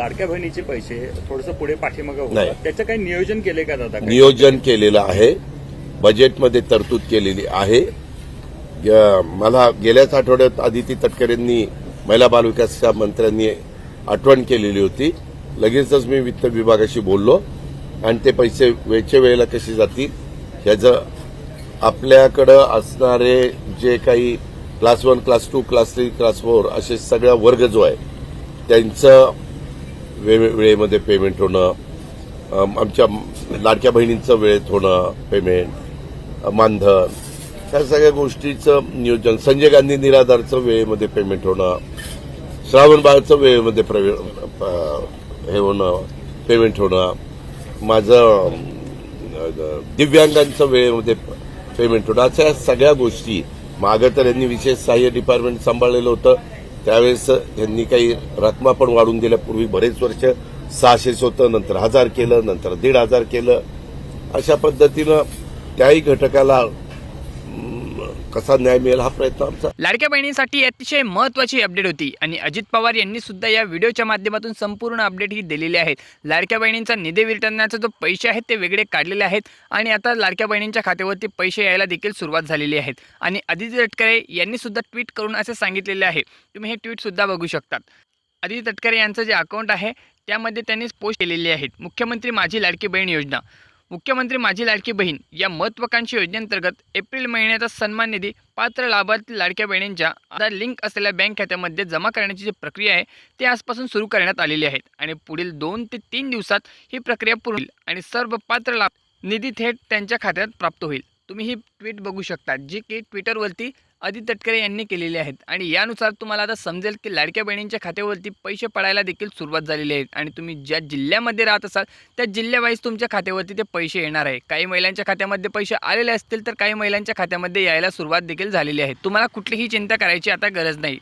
लाडक्या बहिणीचे पैसे थोडंसं पुढे पाठीमागं नाही. होतं त्याचं काही नियोजन केले का दादा? नियोजन केलेलं आहे बजेटमध्ये तरतूद केलेली आहे मला गेल्याच आठवड्यात आदिती तटकरेंनी महिला बालविकास मंत्र्यांनी आठवण केलेली होती लगेचच मी वित्त विभागाशी बोललो आणि ते पैसे वेळच्या वेळेला कसे जातील ह्याचं आपल्याकडं असणारे जे काही class one class two class three class four असे सगळा वर्ग जो आहे त्यांचं वे- वेळेमध्ये पेमेंट होणं आमच्या लाडक्या बहिणींचं वेळेत होणं पेमेंट मानधन ह्या सगळ्या गोष्टीचं नियोजन संजय गांधी निराधारचं वेळेमध्ये पेमेंट होणं श्रावण बाळचं वेळेमध्ये प्रवे हे होणं पेमेंट होणं माझं दिव्यांगांचं वेळेमध्ये पेमेंट होणं अशा सगळ्या गोष्टी. मागं तर यांनी विशेष सहाय्य डिपार्टमेंट सांभाळलेलं होतं. त्यावेळेस त्यांनी काही रकमा पण वाढून दिल्या पूर्वी बरेच वर्ष सहाशेच होतं नंतर हजार केलं नंतर दीड हजार केलं. अशा पद्धतीनं त्याही घटकाला कसा न्याय मिळेल हा प्रयत्न आमचा. लाडक्या बहिणीसाठी अतिशय महत्त्वाची अपडेट होती आणि अजित पवार यांनी सुद्धा या व्हिडिओच्या माध्यमातून संपूर्ण अपडेट ही दिलेली आहेत. लाडक्या बहिणींचा निधी वितरणाचे जो पैसे आहेत ते वेगळे काढलेले आहेत आणि आता लाडक्या बहिणींच्या खात्यावरती पैसे यायला देखील सुरुवात झालेली आहेत. आणि आदित्य तटकरे यांनी सुद्धा ट्विट करून असे सांगितलेले आहे. तुम्ही हे ट्विट सुद्धा बघू शकतात. आदित्य तटकरे यांचं जे अकाउंट आहे त्यामध्ये त्यांनी पोस्ट केलेली आहेत. मुख्यमंत्री माझी लाडकी बहीण योजना. मुख्यमंत्री माझी लाडकी बहीण या महत्वाकांक्षी योजनेअंतर्गत एप्रिल महिन्याचा सन्मान निधी पात्र लाभार्थी लाडक्या बहिणींच्या आधार लिंक असलेल्या बँक खात्यामध्ये जमा करण्याची जी प्रक्रिया आहे ती आजपासून सुरू करण्यात आलेली आहे. आणि पुढील दोन ते तीन दिवसात ही प्रक्रिया पूर्ण होईल आणि सर्व पात्र लाभ निधी थेट त्यांच्या खात्यात प्राप्त होईल. तुम्ही ही ट्विट बघू शकता जी की ट्विटरवरती आदित्य तटकरे यांनी केलेले आहेत. आणि यानुसार तुम्हाला आता समजेल की लाडक्या बहिणींच्या खात्यावरती पैसे पडायला देखील सुरुवात झालेली आहे. आणि तुम्ही ज्या जिल्ह्यामध्ये राहत असाल त्या जिल्ह्यावाईज तुमच्या खात्यावरती ते पैसे येणार आहे. काही महिलांच्या खात्यामध्ये पैसे आलेले असतील तर काही महिलांच्या खात्यामध्ये यायला सुरुवात देखील झालेली आहे. तुम्हाला कुठलीही चिंता करायची आता गरज नाही.